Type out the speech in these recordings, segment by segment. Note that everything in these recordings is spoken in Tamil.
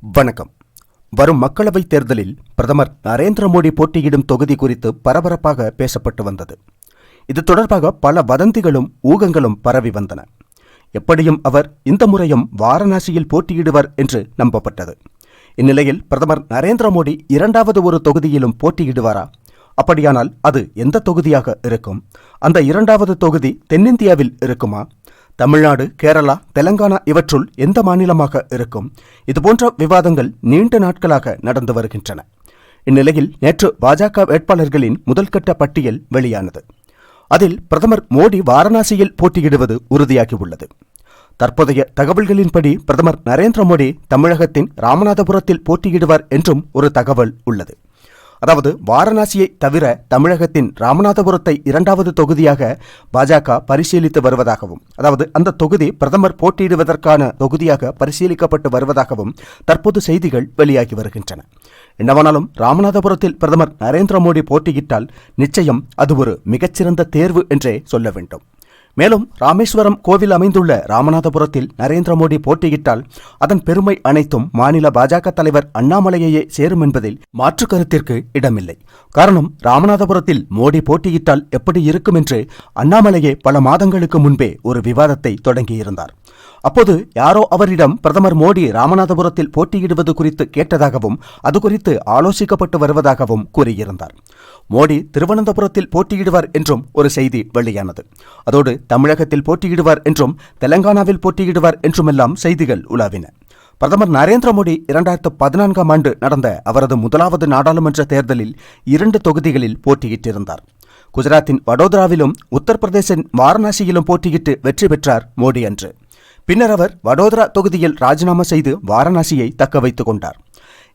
வணக்கம். வரும் மக்களவைத் தேர்தலில் பிரதமர் நரேந்திர மோடி போட்டியிடும் தொகுதி குறித்து பரபரப்பாக பேசப்பட்டு வந்தது. இது தொடர்பாக பல வதந்திகளும் ஊகங்களும் பரவி வந்தன. எப்படியும் அவர் இந்த முறையும் வாரணாசியில் போட்டியிடுவார் என்று நம்பப்பட்டது. இந்நிலையில் பிரதமர் நரேந்திர மோடி இரண்டாவது ஒரு தொகுதியிலும் போட்டியிடுவாரா? அப்படியானால் அது எந்த தொகுதியாக இருக்கும்? அந்த இரண்டாவது தொகுதி தென்னிந்தியாவில் இருக்குமா? தமிழ்நாடு கேரளா தெலங்கானா இவற்றுள் எந்த மாநிலமாக இருக்கும்? இதுபோன்ற விவாதங்கள் நீண்ட நாட்களாக நடந்து வருகின்றன. இந்நிலையில் நேற்று பாஜக வேட்பாளர்களின் முதல்கட்ட பட்டியல் வெளியானது. அதில் பிரதமர் மோடி வாரணாசியில் போட்டியிடுவது உறுதியாகியுள்ளது. தற்போதைய தகவல்களின்படி பிரதமர் நரேந்திர மோடி தமிழகத்தின் ராமநாதபுரத்தில் போட்டியிடுவார் என்றும் ஒரு தகவல் உள்ளது. அதாவது வாரணாசியை தவிர தமிழகத்தின் ராமநாதபுரத்தை இரண்டாவது தொகுதியாக பாஜக பரிசீலித்து வருவதாகவும் அதாவது அந்த தொகுதி பிரதமர் போட்டியிடுவதற்கான தொகுதியாக பரிசீலிக்கப்பட்டு வருவதாகவும் தற்போது செய்திகள் வெளியாகி வருகின்றன. என்னவானாலும் ராமநாதபுரத்தில் பிரதமர் நரேந்திர மோடி போட்டியிட்டால் நிச்சயம் அது ஒரு மிகச்சிறந்த தேர்வு என்றே சொல்ல வேண்டும். மேலும் ராமேஸ்வரம் கோவில் அமைந்துள்ள ராமநாதபுரத்தில் நரேந்திர மோடி போட்டியிட்டால் அதன் பெருமை அனைத்தும் மாநில பாஜக தலைவர் அண்ணாமலையையே சேரும் என்பதில் மாற்று கருத்திற்கு இடமில்லை. காரணம் ராமநாதபுரத்தில் மோடி போட்டியிட்டால் எப்படி இருக்கும் என்று அண்ணாமலையே பல மாதங்களுக்கு முன்பே ஒரு விவாதத்தை தொடங்கியிருந்தார். அப்போது யாரோ அவரிடம் பிரதமர் மோடி ராமநாதபுரத்தில் போட்டியிடுவது குறித்து கேட்டதாகவும் அது குறித்து ஆலோசிக்கப்பட்டு வருவதாகவும் கூறியிருந்தார். மோடி திருவனந்தபுரத்தில் போட்டியிடுவார் என்றும் ஒரு செய்தி வெளியானது. அதோடு தமிழகத்தில் போட்டியிடுவார் என்றும் தெலங்கானாவில் போட்டியிடுவார் என்றுமெல்லாம் செய்திகள் உலாவின. பிரதமர் நரேந்திர மோடி இரண்டாயிரத்து பதினான்காம் ஆண்டு நடந்த அவரது முதலாவது நாடாளுமன்ற தேர்தலில் இரண்டு தொகுதிகளில் போட்டியிட்டிருந்தார். குஜராத்தின் வடோதராவிலும் உத்தரப்பிரதேசின் வாரணாசியிலும் போட்டியிட்டு வெற்றி பெற்றார் மோடி அன்று. பின்னர் அவர் வடோதரா தொகுதியில் ராஜினாமா செய்து வாரணாசியை தக்க வைத்துக் கொண்டார்.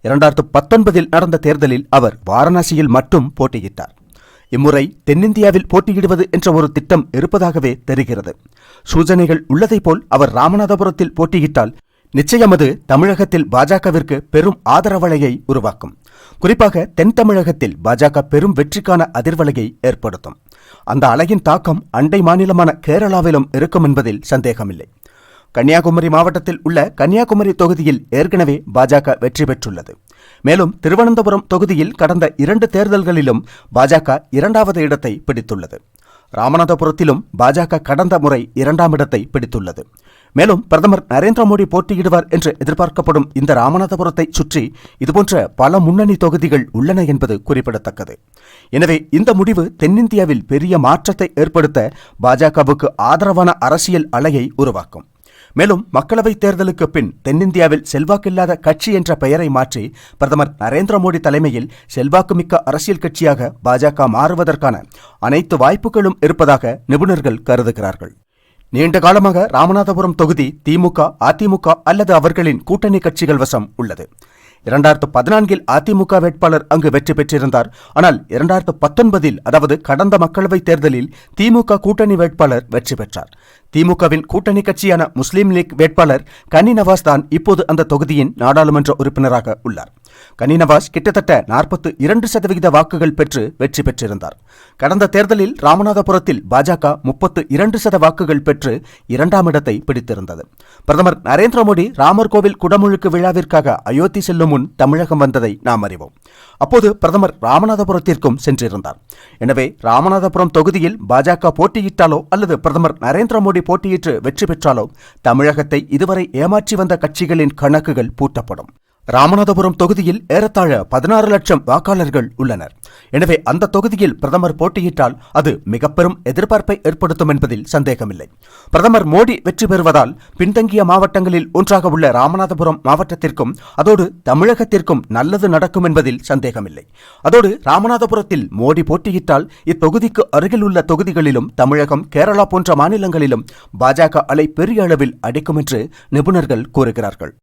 இரண்டாயிரத்து பத்தொன்பதில் நடந்த தேர்தலில் அவர் வாரணாசியில் மட்டும் போட்டியிட்டார். இம்முறை தென்னிந்தியாவில் போட்டியிடுவது என்ற ஒரு திட்டம் இருப்பதாகவே தெரிகிறது. சூச்சனைகள் உள்ளதைப் போல் அவர் ராமநாதபுரத்தில் போட்டியிட்டால் நிச்சயம் அது தமிழகத்தில் பாஜகவிற்கு பெரும் ஆதரவலையை உருவாக்கும். குறிப்பாக தென் தமிழகத்தில் பாஜக பெரும் வெற்றிக்கான அதிர்வலையை ஏற்படுத்தும். அந்த அலையின் தாக்கம் அண்டை மாநிலமான கேரளாவிலும் இருக்கும் என்பதில் சந்தேகமில்லை. கன்னியாகுமரி மாவட்டத்தில் உள்ள கன்னியாகுமரி தொகுதியில் ஏற்கனவே பாஜக வெற்றி பெற்றுள்ளது. மேலும் திருவனந்தபுரம் தொகுதியில் கடந்த இரண்டு தேர்தல்களிலும் பாஜக இரண்டாவது இடத்தை பிடித்துள்ளது. ராமநாதபுரத்திலும் பாஜக கடந்த முறை இரண்டாம் இடத்தை பிடித்துள்ளது. மேலும் பிரதமர் நரேந்திர மோடி போட்டியிடுவார் என்று எதிர்பார்க்கப்படும் இந்த ராமநாதபுரத்தை சுற்றி இதுபோன்ற பல முன்னணி தொகுதிகள் உள்ளன என்பது குறிப்பிடத்தக்கது. எனவே இந்த முடிவு தென்னிந்தியாவில் பெரிய மாற்றத்தை ஏற்படுத்த பாஜகவுக்கு ஆதரவான அரசியல் அலையை உருவாக்கும். மேலும் மக்களவைத் தேர்தலுக்கு பின் தென்னிந்தியாவில் செல்வாக்கில்லாத கட்சி என்ற பெயரை மாற்றி பிரதமர் நரேந்திர மோடி தலைமையில் செல்வாக்குமிக்க அரசியல் கட்சியாக பாஜக மாறுவதற்கான அனைத்து வாய்ப்புகளும் இருப்பதாக நிபுணர்கள் கருதுகிறார்கள். நீண்ட காலமாக ராமநாதபுரம் தொகுதி திமுக அதிமுக அல்லது அவர்களின் கூட்டணி கட்சிகள் வசம் உள்ளது. இரண்டாயிரத்து பதினான்கில் அதிமுக வேட்பாளர் அங்கு வெற்றி பெற்றிருந்தார். ஆனால் இரண்டாயிரத்து பத்தொன்பதில் அதாவது கடந்த மக்களவைத் தேர்தலில் திமுக கூட்டணி வேட்பாளர் வெற்றி பெற்றார். திமுகவின் கூட்டணி கட்சியான முஸ்லீம் லீக் வேட்பாளர் கனி நவாஸ் தான் இப்போது அந்த தொகுதியின் நாடாளுமன்ற உறுப்பினராக உள்ளார். கனி நவாஸ் கிட்டத்தட்ட நாற்பத்து இரண்டு சதவிகித வாக்குகள் பெற்று வெற்றி பெற்றிருந்தார். கடந்த தேர்தலில் ராமநாதபுரத்தில் பாஜக முப்பத்து இரண்டு சத வாக்குகள் பெற்று இரண்டாம் இடத்தை பிடித்திருந்தது. பிரதமர் நரேந்திர மோடி ராமர் கோவில் குடமுழுக்கு விழாவிற்காக அயோத்தி செல்லும் முன் தமிழகம் வந்ததை நாம் அறிவோம். அப்போது பிரதமர் ராமநாதபுரத்திற்கும் சென்றிருந்தார். எனவே ராமநாதபுரம் தொகுதியில் பாஜக போட்டியிட்டாலோ அல்லது பிரதமர் நரேந்திர மோடி போட்டியிட்டு வெற்றி பெற்றாலோ தமிழகத்தை இதுவரை ஏமாற்றி வந்த கட்சிகளின் கணக்குகள் பூட்டப்படும். ராமநாதபுரம் தொகுதியில் ஏறத்தாழ பதினாறு லட்சம் வாக்காளர்கள் உள்ளனர். எனவே அந்த தொகுதியில் பிரதமர் போட்டியிட்டால் அது மிக பெரும் எதிர்பார்ப்பை ஏற்படுத்தும் என்பதில் சந்தேகமில்லை. பிரதமர் மோடி வெற்றி பெறுவதால் பின்தங்கிய மாவட்டங்களில் ஒன்றாக உள்ள ராமநாதபுரம் மாவட்டத்திற்கும் அதோடு தமிழகத்திற்கும் நல்லது நடக்கும் என்பதில் சந்தேகமில்லை. அதோடு ராமநாதபுரத்தில் மோடி போட்டியிட்டால் இத்தொகுதிக்கு அருகில் உள்ள தொகுதிகளிலும் தமிழகம் கேரளா போன்ற மாநிலங்களிலும் பாஜக அலை பெரிய அளவில் அடிக்கும் என்று நிபுணர்கள் கூறுகிறார்கள்.